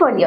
Four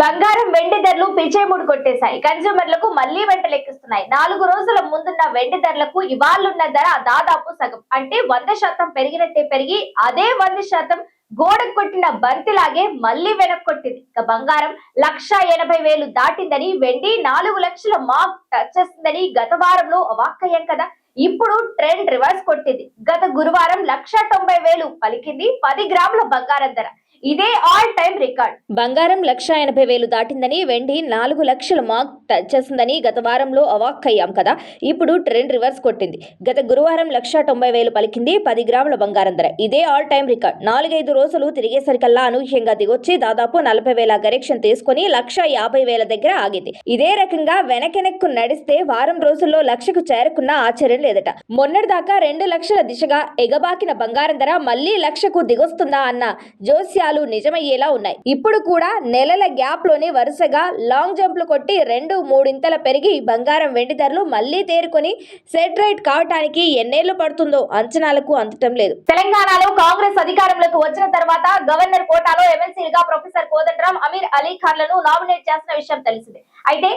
బంగారం వెండి ధరలు పిచేముడు కొట్టేశాయి. కన్స్యూమర్లకు మళ్ళీ వెంటలెక్కిస్తున్నాయి. నాలుగు రోజుల ముందున్న వెండి ధరలకు ఇవాళున్న ధర దాదాపు సగం. అంటే వంద శాతం పెరిగినట్టే పెరిగి అదే వంద శాతం గోడకు కొట్టిన బంతిలాగే మళ్ళీ వెనక్కి కొట్టింది ఇక బంగారం లక్ష ఎనభై వేలు దాటిందని వెండి నాలుగు లక్షల మార్క్ టచ్ చేస్తుందని గత వారంలో అవాక్కయ్యాం కదా. ఇప్పుడు ట్రెండ్ రివర్స్ కొట్టింది. గత గురువారం లక్ష తొంభై వేలు పలికింది పది గ్రాముల బంగారం ధర. ఇదే ఆల్ టైం రికార్డ్. బంగారం లక్ష ఎనభై వేలు దాటిందని వెండి నాలుగు లక్షల మార్క్ టచ్ చేసిందని గత వారంలో అవాక్కయ్యాం కదా ఇప్పుడు ట్రెండ్ రివర్స్ కొట్టింది. గత గురువారం లక్ష తొంభై వేలు పలికింది పది గ్రాముల బంగారం ధర. ఇదే ఆల్ టైం రికార్డ్. నాలుగైదు రోజులు తిరిగేసరికల్లా అనూహ్యంగా దిగొచ్చి దాదాపు నలభై వేల కరెక్షన్ తీసుకుని లక్ష యాభై వేల దగ్గర ఆగింది. ఇదే రకంగా వెనకెనక్కు నడిస్తే వారం రోజుల్లో లక్షకు చేరుకున్న ఆశ్చర్యం లేదట. మొన్నటిదాకా రెండు లక్షల దిశగా ఎగబాకిన బంగారం ధర మళ్ళీ లక్షకు దిగొస్తుందా అన్న జోస్యాలు నిజమయ్యేలా ఉన్నాయి. ఇప్పుడు కూడా నెలల గ్యాప్లోనే వరుసగా లాంగ్ జంప్లు కొట్టి రెండు మూడింతల పెరిగి బంగారం వెండి ధరలు మళ్ళీ తేరుకొని సెట్ రైట్ కావటానికి ఎన్నేళ్ళు పడుతుందో అంచనాలకు అందటం లేదు. తెలంగాణలో కాంగ్రెస్ అధికారంలోకి వచ్చిన తర్వాత గవర్నర్ కోటాలో ఎమ్మెల్సీగా ప్రొఫెసర్ కోదండరాం అమీర్ అలీ ఖాన్లను నామినేట్ చేసిన విషయం తెలిసిందే. అయితే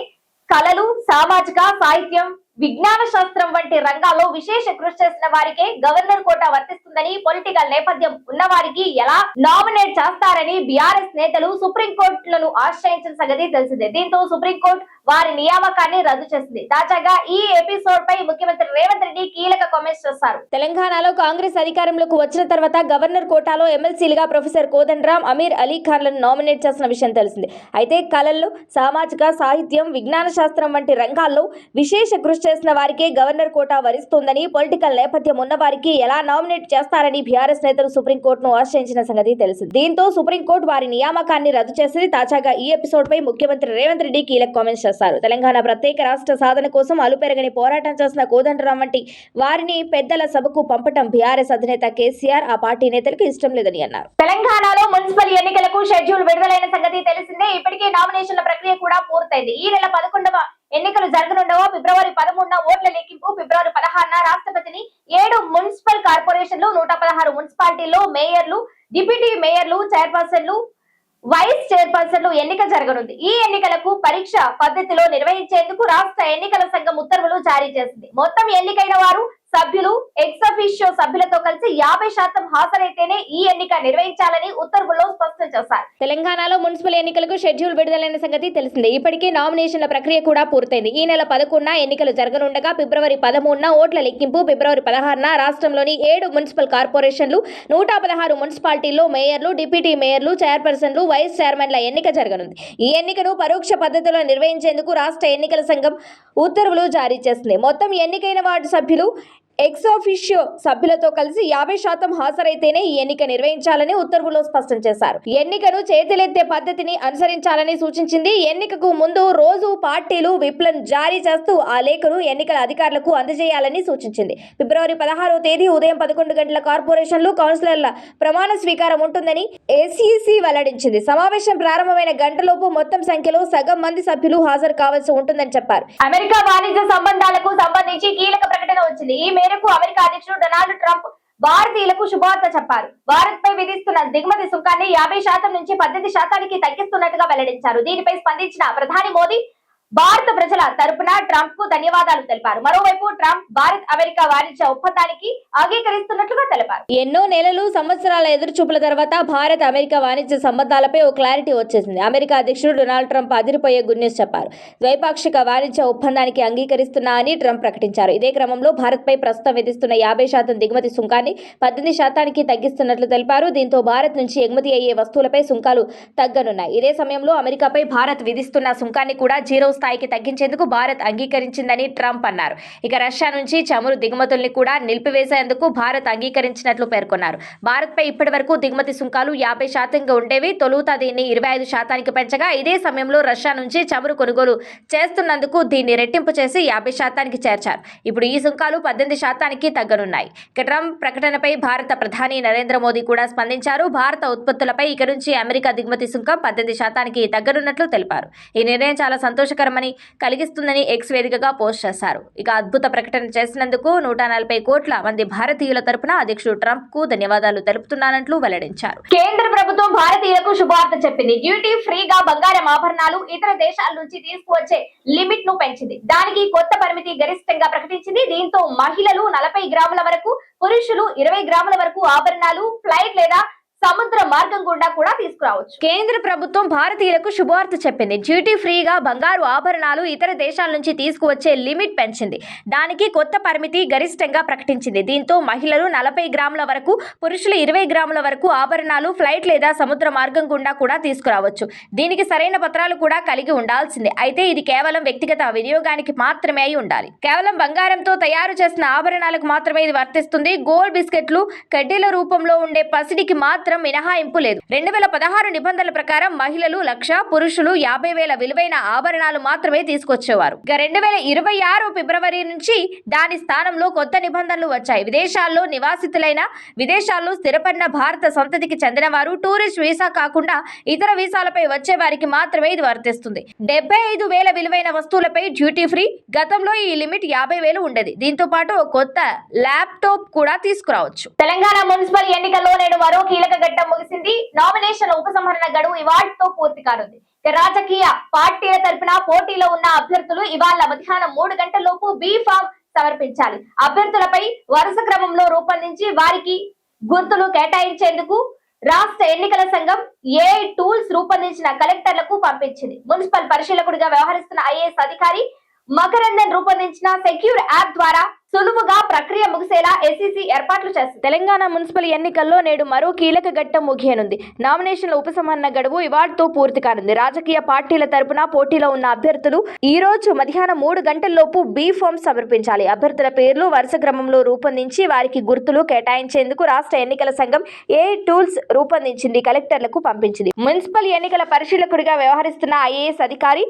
కళలు సామాజిక సాహిత్యం విజ్ఞాన శాస్త్రం వంటి రంగాల్లో విశేష కృషి చేసిన వారికే గవర్నర్ కోటా వర్తిస్తుందని పొలిటికల్ నేపథ్యం ఉన్న వారికి ఎలా నామినేట్ చేస్తారని బీఆర్ఎస్ నేతలు సుప్రీంకోర్టులను ఆశ్రయించిన సంగతి తెలిసిందే. దీంతో సుప్రీంకోర్టు వారి నియామకాన్ని రద్దు చేసింది. తాజాగా ఈ ఎపిసోడ్ పై ముఖ్యమంత్రి రేవంత్ రెడ్డి కీలక కామెంట్స్ చేస్తారు. తెలంగాణలో కాంగ్రెస్ అధికారంలోకి వచ్చిన తర్వాత గవర్నర్ కోటాలో ఎమ్మెల్సీలుగా ప్రొఫెసర్ కోదండరాం అమీర్ అలీ ఖాన్లను నామినేట్ చేసిన విషయం తెలిసింది. అయితే కళల్లో సామాజిక సాహిత్యం విజ్ఞాన శాస్త్రం వంటి రంగాల్లో విశేష కృషి చేసిన వారికే గవర్నర్ కోటా వరిస్తోందని పొలిటికల్ నేపథ్యం ఉన్న వారికి ఎలా నామినేట్ చేస్తారని బీఆర్ఎస్ నేతలు సుప్రీంకోర్టును ఆశ్రయించిన సంగతి తెలిసింది. దీంతో సుప్రీంకోర్టు వారి నియామకాన్ని రద్దు చేసింది తాజాగా ఈ ఎపిసోడ్ పై ముఖ్యమంత్రి రేవంత్ రెడ్డి కీలక కామెంట్స్ చేస్తారు తెలంగాణ ప్రత్యేక రాష్ట్ర సాధన కోసం అలుపెరగని పోరాటం చేసిన కోదండరాం వంటి వారిని పెద్దల సభకు పంపటం బీఆర్ఎస్ అధినేత కేసీఆర్ ఆ పార్టీ నేతలకు ఇష్టం లేదని అన్నారు. తెలంగాణలో మున్సిపల్ ఎన్నికలకు షెడ్యూల్ విడుదలైన సంగతి తెలిసిందే. ఇప్పటికే నామినేషన్ల ప్రక్రియ కూడా పూర్తయింది. ఈ నెల పదకొండవ ఎన్నికలు జరగనుండవో ఫిబ్రవరి పదమూడున ఓట్ల లెక్కింపు ఫిబ్రవరి పదహారున రాష్ట్రపతిని ఏడు మున్సిపల్ కార్పొరేషన్లు నూట పదహారు మున్సిపాలిటీల్లో మేయర్లు డిప్యూటీ మేయర్లు చైర్పర్సన్లు వైస్ చైర్పర్సన్లు ఎన్నిక జరగనుంది. ఈ ఎన్నికలకు పరీక్ష పద్ధతిలో నిర్వహించేందుకు రాష్ట్ర ఎన్నికల సంఘం ఉత్తర్వులు జారీ చేసింది. మొత్తం ఎన్నికైన వారు సభ్యులు ఎక్సఫిషియో సభ్యులతో కలిసి యాభై శాతం హాజరైతేనే ఈ ఎన్నిక నిర్వహించాలని ఉత్తర్వుల్లో స్పష్టం చేశారు. తెలంగాణలో మున్సిపల్ ఎన్నికలకు షెడ్యూల్ విడుదలైన సంగతి తెలిసిందే. ఇప్పటికే నామినేషన్ల ప్రక్రియ కూడా పూర్తయింది. ఈ నెల పదకొండున ఎన్నికలు జరగనుండగా ఫిబ్రవరి పదమూడున ఓట్ల లెక్కింపు ఫిబ్రవరి పదహారున రాష్ట్రంలోని ఏడు మున్సిపల్ కార్పొరేషన్లు నూట పదహారు మున్సిపాలిటీల్లో మేయర్లు డిప్యూటీ మేయర్లు చైర్పర్సన్లు వైస్ చైర్మన్ల ఎన్నిక జరగనుంది. ఈ ఎన్నికను పరోక్ష పద్ధతిలో నిర్వహించేందుకు రాష్ట్ర ఎన్నికల సంఘం ఉత్తర్వులు జారీ చేసింది. మొత్తం ఎన్నికైన వార్డు సభ్యులు ఎక్స్ ఆఫీషియో సభ్యులతో కలిసి యాభై శాతం హాజరైతేనే ఈ ఎన్నిక నిర్వహించాలని ఉత్తర్వులో స్పష్టం చేశారు. ఎన్నికను చేతులెత్తే పద్ధతిని అనుసరించాలని సూచించింది. ఎన్నికకు ముందు రోజు పార్టీలు విప్లను జారీ చేస్తూ ఆ లేఖను ఎన్నికల అధికారులకు అందజేయాలని సూచించింది. ఫిబ్రవరి పదహారో తేదీ ఉదయం పదకొండు గంటల కార్పొరేషన్లు కౌన్సిలర్ల ప్రమాణ స్వీకారం ఉంటుందని ఏసీసీ వెల్లడించింది. సమావేశం ప్రారంభమైన గంటలోపు మొత్తం సంఖ్యలో సగం మంది సభ్యులు హాజరు కావాల్సి ఉంటుందని చెప్పారు. అమెరికా వాణిజ్య సంబంధాలకు సంబంధించి కీలక ప్రకటన వచ్చింది. ఈ మేరకు అమెరికా అధ్యక్షుడు డొనాల్డ్ ట్రంప్ భారతీయులకు శుభవార్త చెప్పారు. భారత్ పై విధిస్తున్న దిగుమతి సుంకాన్ని యాభై శాతం నుంచి పద్దెనిమిది శాతానికి తగ్గిస్తున్నట్టుగా వెల్లడించారు. దీనిపై స్పందించిన ప్రధాని మోదీ భారత ప్రజల తరపున ట్రంప్కు ధన్యవాదాలు తెలిపారు. మరోవైపు ట్రంప్ భారత్ అమెరికా వాణిజ్య ఒప్పందానికి అంగీకరిస్తున్నట్లుగా తెలిపారు. ఎన్నో నెలలు సంవత్సరాల ఎదురుచూపుల తర్వాత భారత్ అమెరికా వాణిజ్య సంబంధాలపై ఓ క్లారిటీ వచ్చేసింది. అమెరికా అధ్యక్షుడు డొనాల్డ్ ట్రంప్ అదిరిపోయే గుడ్ న్యూస్ చెప్పారు. ద్వైపాక్షిక వాణిజ్య ఒప్పందానికి అంగీకరిస్తున్నా అని ట్రంప్ ప్రకటించారు. ఇదే క్రమంలో భారత్పై ప్రస్తుతం విధిస్తున్న యాభై శాతం దిగుమతి సుంకాన్ని పద్దెనిమిది శాతానికి తగ్గిస్తున్నట్లు తెలిపారు. దీంతో భారత్ నుంచి ఎగుమతి అయ్యే వస్తువులపై సుంకాలు తగ్గనున్నాయి. ఇదే సమయంలో అమెరికాపై భారత్ విధిస్తున్న సుంకాన్ని కూడా జీరో స్థాయికి తగ్గించేందుకు భారత్ అంగీకరించిందని ట్రంప్ అన్నారు. ఇక రష్యా నుంచి చమురు దిగుమతుల్ని కూడా నిలిపివేసేందుకు భారత్ అంగీకరించినట్లు పేర్కొన్నారు. భారత్పై ఇప్పటివరకు దిగుమతి సుంకాలు యాభై శాతంగా ఉండేవి. తొలుత దీన్ని ఇరవై ఐదు శాతానికి పెంచగా ఇదే సమయంలో రష్యా నుంచి చమురు కొనుగోలు చేస్తున్నందుకు దీన్ని రెట్టింపు చేసి యాభై శాతానికి చేర్చారు. ఇప్పుడు ఈ సుంకాలు పద్దెనిమిది శాతానికి తగ్గనున్నాయి. ఇక ట్రంప్ ప్రకటనపై భారత ప్రధాని నరేంద్ర మోదీ కూడా స్పందించారు. భారత ఉత్పత్తులపై ఇక నుంచి అమెరికా దిగుమతి సుంకం పద్దెనిమిది శాతానికి తగ్గనున్నట్లు తెలిపారు. ఈ నిర్ణయం చాలా సంతోషకరం సంతోషకరమని కలిగిస్తుందని ఎక్స్ వేదికగా పోస్ట్ చేశారు. ఇక అద్భుత ప్రకటన చేసినందుకు నూట నలభై కోట్ల మంది భారతీయుల తరపున అధ్యక్షుడు ట్రంప్కు ధన్యవాదాలు తెలుపుతున్నానంటూ వెల్లడించారు. కేంద్ర ప్రభుత్వం భారతీయులకు శుభవార్త చెప్పింది. డ్యూటీ ఫ్రీగా బంగారం ఆభరణాలు ఇతర దేశాల నుంచి తీసుకువచ్చే లిమిట్ను పెంచింది. దానికి కొత్త పరిమితి గరిష్టంగా ప్రకటించింది. దీంతో మహిళలు నలభై గ్రాముల వరకు పురుషులు ఇరవై గ్రాముల వరకు ఆభరణాలు ఫ్లైట్ లేదా సముద్ర మార్గం గుండా కూడా తీసుకురావచ్చు. కేంద్ర ప్రభుత్వం భారతీయులకు శుభవార్త చెప్పింది. డ్యూటీ ఫ్రీగా బంగారు ఆభరణాలు ఇతర దేశాల నుంచి తీసుకువచ్చే లిమిట్ పెంచింది. దానికి కొత్త పరిమితి గరిష్టంగా ప్రకటించింది. దీంతో మహిళలు నలభై గ్రాముల వరకు పురుషులు ఇరవై గ్రాముల వరకు ఆభరణాలు ఫ్లైట్ లేదా సముద్ర మార్గం గుండా కూడా తీసుకురావచ్చు. దీనికి సరైన పత్రాలు కూడా కలిగి ఉండాల్సిందే. అయితే ఇది కేవలం వ్యక్తిగత వినియోగానికి మాత్రమే అయి ఉండాలి. కేవలం బంగారంతో తయారు చేసిన ఆభరణాలకు మాత్రమే ఇది వర్తిస్తుంది. గోల్డ్ బిస్కెట్లు కడ్డీల రూపంలో ఉండే పసిడికి మాత్రం మినహాయింపు లేదు. రెండు వేల పదహారు నిబంధనల ప్రకారం మహిళలు లక్ష పురుషులు యాభై వేల విలువైన ఆభరణాలు మాత్రమే తీసుకొచ్చేవారు. ఇక రెండు వేల ఇరవై ఆరు ఫిబ్రవరి నుంచి దాని స్థానంలో కొత్త నిబంధనలు వచ్చాయి. విదేశాల్లో నివాసితులైన విదేశాల్లో స్థిరపడిన భారత సంతతికి చెందిన వారు టూరిస్ట్ వీసా కాకుండా ఇతర వీసాలపై వచ్చే వారికి మాత్రమే ఇది వర్తిస్తుంది. డెబ్బై ఐదు వేల విలువైన వస్తువులపై డ్యూటీ ఫ్రీ. గతంలో ఈ లిమిట్ యాభై వేలు ఉండేది. దీంతో పాటు కొత్త ల్యాప్టాప్ కూడా తీసుకురావచ్చు. తెలంగాణ మున్సిపల్ ఎన్నికల్లో నేడు మరో కీలక ఘట్టం ముగిసింది. నామినేషన్ ఉపసంహరణ గడువు ఇవాళతో పూర్తి కానుంది. రాజకీయ పార్టీల తరఫున పోటీలో ఉన్న అభ్యర్థులు ఇవాళ మధ్యాహ్నం మూడు గంటలలోపు బి ఫామ్ సమర్పించాలి. అభ్యర్థులపై వరుస క్రమంలో రూపొందించి వారికి గుర్తులు కేటాయించేందుకు రాష్ట్ర ఎన్నికల సంఘం ఏ టూల్స్ రూపొందించిన కలెక్టర్లకు పంపించింది. మున్సిపల్ పరిశీలకుడిగా వ్యవహరిస్తున్న ఐఏఎస్ అధికారి మకరందన్ రూపొందించిన సెక్యూర్ యాప్ ద్వారా సులువుగా ప్రక్రియ ఎస్సీసీ ఏర్పాట్లు చేస్తుంది తెలంగాణ మున్సిపల్ ఎన్నికల్లో నేడు మరో కీలక ఘట్టం ముగియనుంది. నామినేషన్ల ఉపసంహరణ గడువు ఇవాళతో పూర్తి కానుంది. రాజకీయ పార్టీల తరపున పోటీలో ఉన్న అభ్యర్థులు ఈ రోజు మధ్యాహ్నం మూడు గంటల్లోపు బీ ఫామ్ సమర్పించాలి. అభ్యర్థుల పేర్లు వరుస క్రమంలో రూపొందించి వారికి గుర్తులు కేటాయించేందుకు రాష్ట్ర ఎన్నికల సంఘం ఏ టూల్స్ రూపొందించింది కలెక్టర్లకు పంపించింది. మున్సిపల్ ఎన్నికల పరిశీలకుడిగా వ్యవహరిస్తున్న ఐఏఎస్ అధికారి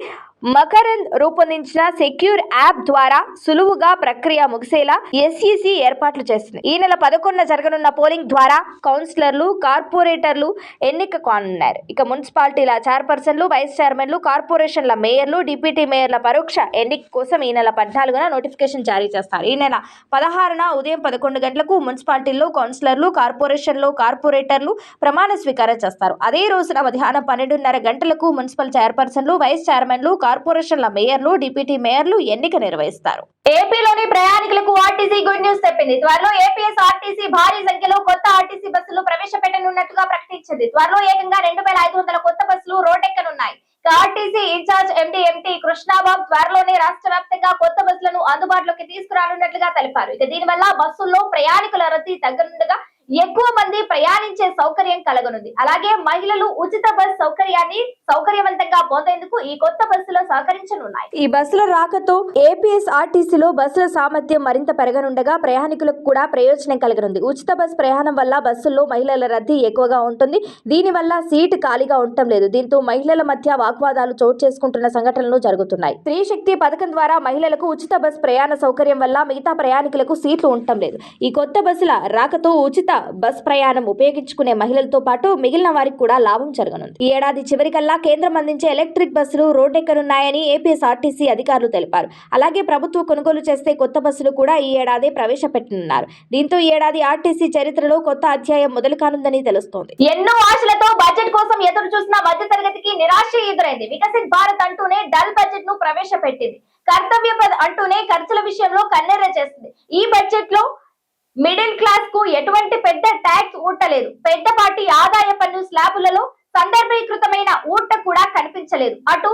మకరంద్ రూపొందించిన సెక్యూర్ యాప్ ద్వారా సులువుగా ప్రక్రియ ముగిసేలా ఎస్ఈసి ఏర్పాట్లు చేస్తుంది. ఈ నెల పదకొండున జరగనున్న పోలింగ్ ద్వారా కౌన్సిలర్లు కార్పొరేటర్లు ఎన్నిక కానున్నారు. ఇక మున్సిపాలిటీల చైర్పర్సన్లు వైస్ చైర్మన్లు కార్పొరేషన్ల మేయర్లు డిప్యూటీ మేయర్ల పరోక్ష ఎన్నిక కోసం ఈ నెల పద్నాలుగున నోటిఫికేషన్ జారీ చేస్తారు. ఈ నెల పదహారున ఉదయం పదకొండు గంటలకు మున్సిపాలిటీల్లో కౌన్సిలర్లు కార్పొరేషన్లో కార్పొరేటర్లు ప్రమాణ స్వీకారం చేస్తారు. అదే రోజున మధ్యాహ్నం పన్నెండున్నర గంటలకు మున్సిపల్ చైర్పర్సన్లు వైస్ చైర్మన్లు కార్పొరేషన్ల మేయర్లు డిప్యూటీ మేయర్లు ఎన్నిక నిర్వహిస్తారు. ఏపీలోని ప్రయాణికులకు ఆర్టీసీ గుడ్ న్యూస్ ప్రకటించింది. త్వరలో ఏపీఎస్ ఆర్టీసీ భారీ సంఖ్యలో కొత్త ఆర్టీసీ బస్సులు ప్రవేశపెట్టనున్నట్టుగా ప్రకటించింది. త్వరలో ఏకంగా రెండు వేల ఐదు వందల కొత్త బస్సులు రోడ్డెక్కనున్నాయి. RTC in charge M D M T Krishna Babu త్వరలోనే రాష్ట్ర వ్యాప్తంగా కొత్త బస్సులను అందుబాటులోకి తీసుకురానున్నట్లుగా తెలిపారు. ఇక దీనివల్ల బస్సుల్లో ప్రయాణికుల రద్దీ తగ్గనుండగా ఎక్కువ మంది ప్రయాణించే సౌకర్యం కలగనుంది. అలాగే మహిళలు ఉచిత బస్ సౌకర్యాన్ని సౌకర్యవంతంగా పొందేందుకు ఈ కొత్త బస్సులో సహకరించనున్నాయి. ఈ బస్సుల రాకతో ఏపీఎస్ఆర్టీసీలో బస్సుల సామర్థ్యం మరింత పెరగనుండగా ప్రయాణికులకు కూడా ప్రయోజనం కలగనుంది. ఉచిత బస్ ప్రయాణం వల్ల బస్సుల్లో మహిళల రద్దీ ఎక్కువగా ఉంటుంది. దీనివల్ల సీటు ఖాళీగా ఉండటం లేదు. దీంతో మహిళల మధ్య వాగ్వాదాలు చోటు చేసుకుంటున్న సంఘటనలు జరుగుతున్నాయి. స్త్రీ శక్తి పథకం ద్వారా మహిళలకు ఉచిత బస్ ప్రయాణ సౌకర్యం వల్ల మిగతా ప్రయాణికులకు సీట్లు ఉండటం లేదు. ఈ కొత్త బస్సుల రాకతో ఉచిత బస్ ప్రయాణం ఉపయోగించుకునే మహిళలతో పాటు మిగిలిన వారికి కూడా లాభం జరగనుంది. ఈ ఏడాది చివరికల్లా కేంద్రం అందించే ఎలక్ట్రిక్ బస్సులు రోడ్డెక్కనున్నాయని ఏపీఎస్ఆర్టీసీ అధికారులు తెలిపారు. అలాగే ప్రభుత్వం కొనుగోలు చేస్తే కొత్త బస్సులు కూడా ఈ ఏడాది ప్రవేశపెట్టనున్నారు. దీంతో ఈ ఏడాది ఆర్టీసీ చరిత్రలో కొత్త అధ్యాయం మొదలు కానుందని తెలుస్తోంది. ఎన్నో ఆశలతో బడ్జెట్ కోసం ఎదురు చూసిన మధ్య తరగతికి నిరాశ ఎదురైంది. వికసిత్ భారత్ అంటూనే డల్ బడ్జెట్ను ప్రవేశపెట్టింది. కర్తవ్య అంటూనే ఖర్చుల విషయంలో కన్నెర్ర చేస్తుంది. ఈ బడ్జెట్లో మిడిల్ క్లాస్కు ఎటువంటి పెద్ద ట్యాక్స్ ఊటలేదు. పెద్దపాటి ఆదాయ పన్ను స్లాబులలో సందర్భీకృతమైన ఊట కూడా కనిపించలేదు. అటు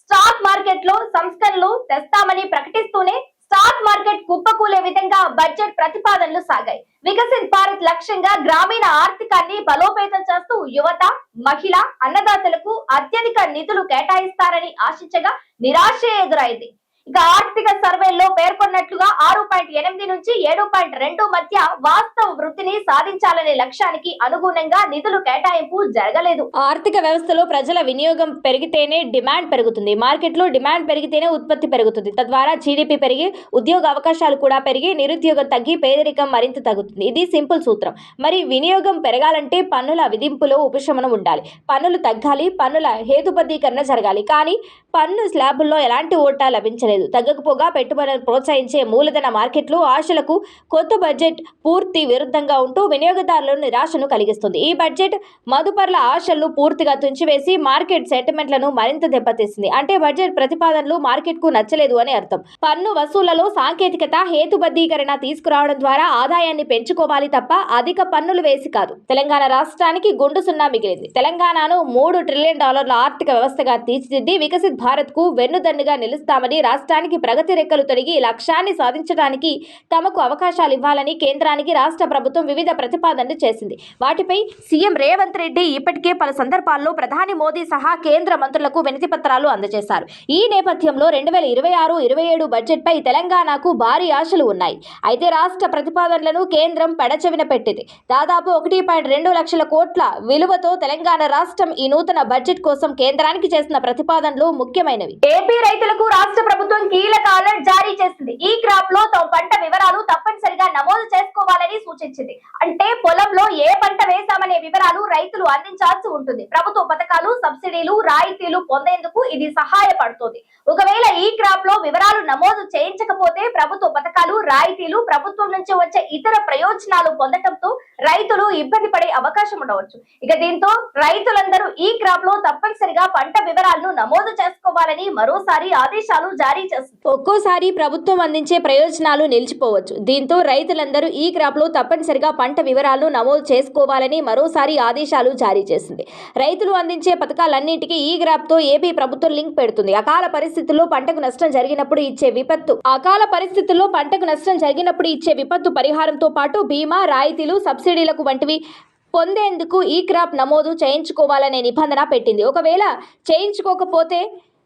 స్టాక్ మార్కెట్లో సంస్కరణలు తెస్తామని ప్రకటిస్తూనే స్టాక్ మార్కెట్ కుప్పకూలే విధంగా బడ్జెట్ ప్రతిపాదనలు సాగాయి. వికసిత్ భారత్ లక్ష్యంగా గ్రామీణ ఆర్థికాన్ని బలోపేతం చేస్తూ యువత మహిళ అన్నదాతలకు అత్యధిక నిధులు కేటాయిస్తారని ఆశించగా నిరాశ ఎదురైంది. ఇక ఆర్థిక సర్వేల్లో పేర్కొన్నట్లుగా ఆరు పాయింట్ ఎనిమిది నుంచి ఏడు పాయింట్ రెండు మధ్య వాస్తవ వృద్ధిని సాధించాలనే లక్ష్యానికి అనుగుణంగా నిధులు కేటాయింపు జరగలేదు. ఆర్థిక వ్యవస్థలో ప్రజల వినియోగం పెరిగితేనే డిమాండ్ పెరుగుతుంది. మార్కెట్లో డిమాండ్ పెరిగితేనే ఉత్పత్తి పెరుగుతుంది. తద్వారా జీడిపి పెరిగి ఉద్యోగ అవకాశాలు కూడా పెరిగి నిరుద్యోగం తగ్గి పేదరికం మరింత తగ్గుతుంది. ఇది సింపుల్ సూత్రం. మరి వినియోగం పెరగాలంటే పన్నుల విధింపులో ఉపశమనం ఉండాలి. పన్నులు తగ్గాలి పన్నుల హేతుబద్ధీకరణ జరగాలి. కానీ పన్ను స్లాబుల్లో ఎలాంటి ఓటా లభించలేదు. తగ్గకపోగా పెట్టుబడులను ప్రోత్సహించే మూలధన మార్కెట్లు ఆశలకు కొత్త బడ్జెట్ పూర్తి విరుద్ధంగా ఉంటూ వినియోగదారులను నిరాశను కలిగిస్తుంది. ఈ బడ్జెట్ మదుపర్ల ఆశలను పూర్తిగా తుంచివేసి మార్కెట్ సెంటిమెంట్లను మరింత దెబ్బతీసింది. అంటే బడ్జెట్ ప్రతిపాదనలు మార్కెట్కు నచ్చలేదు అని అర్థం. పన్ను వసూళ్ళలో సాంకేతికత హేతుబద్ధీకరణ తీసుకురావడం ద్వారా ఆదాయాన్ని పెంచుకోవాలి తప్ప అధిక పన్నులు వేసి కాదు. తెలంగాణ రాష్ట్రానికి గుండు సున్నా మిగిలింది. తెలంగాణను మూడు ట్రిలియన్ డాలర్ల ఆర్థిక వ్యవస్థగా తీర్చిదిద్ది వికసిత్ భారత్కు వెన్నుదన్నుగా నిలుస్తామని రాష్ట్రానికి ప్రగతి రెక్కలు తొడిగి లక్ష్యాన్ని సాధించడానికి తమకు అవకాశాలు ఇవ్వాలని కేంద్రానికి రాష్ట్ర ప్రభుత్వం వివిధ ప్రతిపాదనలు చేసింది. వాటిపై సీఎం రేవంత్ రెడ్డి ఇప్పటికే పలు సందర్భాల్లో ప్రధాని మోదీ సహా కేంద్ర మంత్రులకు వినతి పత్రాలు అందజేశారు. ఈ నేపథ్యంలో రెండు వేల ఇరవై ఆరు ఇరవై ఏడు బడ్జెట్పై తెలంగాణకు భారీ ఆశలు ఉన్నాయి. అయితే రాష్ట్ర ప్రతిపాదనలను కేంద్రం పెడచెవిన పెట్టింది. దాదాపు ఒకటి పాయింట్ రెండు లక్షల కోట్ల విలువతో తెలంగాణ రాష్ట్రం ఈ నూతన బడ్జెట్ కోసం కేంద్రానికి చేసిన ప్రతిపాదనలు ముఖ్య ముఖ్యమైనవి. ఏపీ రైతులకు రాష్ట్ర ప్రభుత్వం కీలక అలర్ట్ జారీ చేసింది. ఈ క్రాప్లో తమ పంట అని సూచించింది. అంటే పొలంలో ఏ పంట వేశామనే వివరాలు రైతులు అందించాల్సి ఉంటుంది. ప్రభుత్వ పథకాలు సబ్సిడీలు రాయితీలు పొందేందుకు ఇది సహాయపడుతుంది. ఒకవేళ ఈ క్రాప్లో వివరాలు నమోదు చేయించకపోతే ప్రభుత్వ పథకాలు రాయితీలు ప్రభుత్వం నుంచి వచ్చే ఇతర ప్రయోజనాలు పొందటంతో రైతులు ఇబ్బంది పడే అవకాశం ఉండవచ్చు. ఇక దీంతో రైతులందరూ ఈ క్రాప్లో తప్పనిసరిగా పంట వివరాలను నమోదు చేసుకోవాలని మరోసారి ఆదేశాలు జారీ చేస్తుంది ఒక్కోసారి ప్రభుత్వం అందించే ప్రయోజనాలు నిలిచిపోవచ్చు. దీంతో రైతులందరూ ఈ క్రాప్లో రైతులు తప్పనిసరిగా పంట వివరాలను నమోదు చేసుకోవాలని మరోసారి ఆదేశాలు జారీ చేసింది. రైతులు అందించే పథకాలన్నింటికీ ఈ గ్రాప్తో ఏపీ ప్రభుత్వం లింక్ పెడుతుంది. అకాల పరిస్థితుల్లో పంటకు నష్టం జరిగినప్పుడు ఇచ్చే విపత్తు. అకాల పరిస్థితుల్లో పంటకు నష్టం జరిగినప్పుడు ఇచ్చే విపత్తు పరిహారంతో పాటు బీమా రాయితీలు సబ్సిడీలకు వంటివి పొందేందుకు ఈ క్రాప్ నమోదు చేయించుకోవాలనే నిబంధన పెట్టింది. ఒకవేళ చేయించుకోకపోతే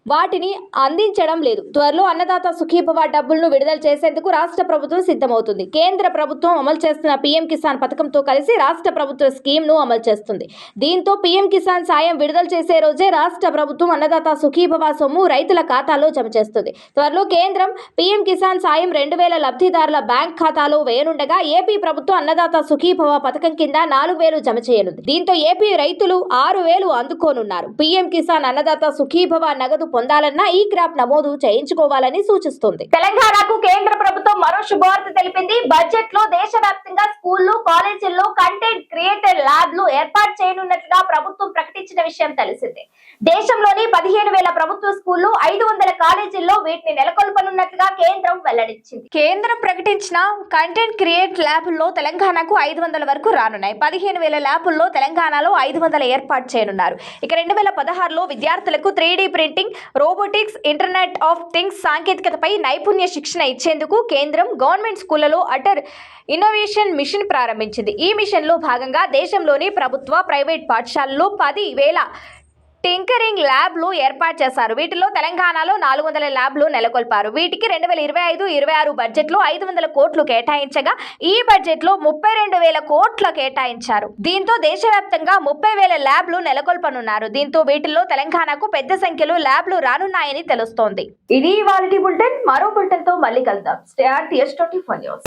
వాటిని అందించడం లేదు. త్వరలో అన్నదాత సుఖీభవ డబ్బులను విడుదల చేసేందుకు రాష్ట్ర ప్రభుత్వం సిద్ధమవుతుంది. కేంద్ర ప్రభుత్వం అమలు చేస్తున్న పీఎం కిసాన్ పథకంతో కలిసి రాష్ట్ర ప్రభుత్వ స్కీమ్ను అమలు చేస్తుంది. దీంతో పీఎం కిసాన్ సాయం విడుదల చేసే రోజే రాష్ట్ర ప్రభుత్వం అన్నదాత సుఖీభవ సొమ్ము రైతుల ఖాతాలో జమ చేస్తుంది. త్వరలో కేంద్రం పీఎం కిసాన్ సాయం రెండు వేల లబ్ధిదారుల బ్యాంక్ ఖాతాలో వేయనుండగా ఏపీ ప్రభుత్వం అన్నదాత సుఖీభవ పథకం కింద నాలుగు వేలు జమ చేయనుంది. దీంతో ఏపీ రైతులు ఆరు వేలు అందుకోనున్నారు. పీఎం కిసాన్ అన్నదాత సుఖీభవ నగదు పొందాలన్నా ఈ క్రాప్ నమోదు చేయించుకోవాలని సూచిస్తుంది. తెలంగాణకు కేంద్ర ప్రభుత్వం మరో శుభవార్త తెలిపింది. బడ్జెట్లో దేశవ్యాప్తంగా స్కూళ్ళు కాలేజీల్లో కంటెంట్ క్రియేటర్ ల్యాబ్లు ఏర్పాటు చేయనున్నట్లుగా ప్రభుత్వం ప్రకటించిన విషయం తెలిసిందే. దేశంలోని పదిహేను వేల ప్రభుత్వ స్కూళ్ళు ఐదు వందల కాలేజీల్లో వీటిని నెలకొల్పనున్నట్లుగా కేంద్రం వెల్లడించింది. కేంద్రం ప్రకటించిన కంటెంట్ క్రియేట్ ల్యాబుల్లో తెలంగాణకు ఐదు వందల వరకు రానున్నాయి. పదిహేను వేల ల్యాబుల్లో తెలంగాణలో ఐదు వందల ఏర్పాటు చేయనున్నారు. ఇక రెండు వేల పదహారులో విద్యార్థులకు three printing robotics internet of things సాంకేతికతపై నైపుణ్య శిక్షణ ఇచ్చేందుకు కేంద్రం గవర్నమెంట్ స్కూళ్ళలో అటర్ ఇన్నోవేషన్ మిషన్ ప్రారంభించింది. ఈ మిషన్లో భాగంగా దేశంలోని ప్రభుత్వ ప్రైవేట్ పాఠశాలల్లో పది వేల టింకరింగ్ ల్యాబ్లు ఏర్పాటు చేశారు. వీటిలో తెలంగాణలో నాలుగు వందల ల్యాబ్లు నెలకొల్పారు. వీటికి రెండు వేల ఇరవై ఐదు ఇరవై ఆరు బడ్జెట్లో ఐదు వందల కోట్లు కేటాయించగా ఈ బడ్జెట్లో ముప్పై రెండు వేల కోట్ల కేటాయించారు. దీంతో దేశవ్యాప్తంగా ముప్పై వేల ల్యాబ్లు నెలకొల్పనున్నారు. దీంతో వీటిల్లో తెలంగాణకు పెద్ద సంఖ్యలో ల్యాబ్లు రానున్నాయని తెలుస్తోంది. ఇది ఇవాళ బులెటిన్. మరో బులెటిన్తో మళ్ళీ కలుద్దాం. Stay R TS twenty four news.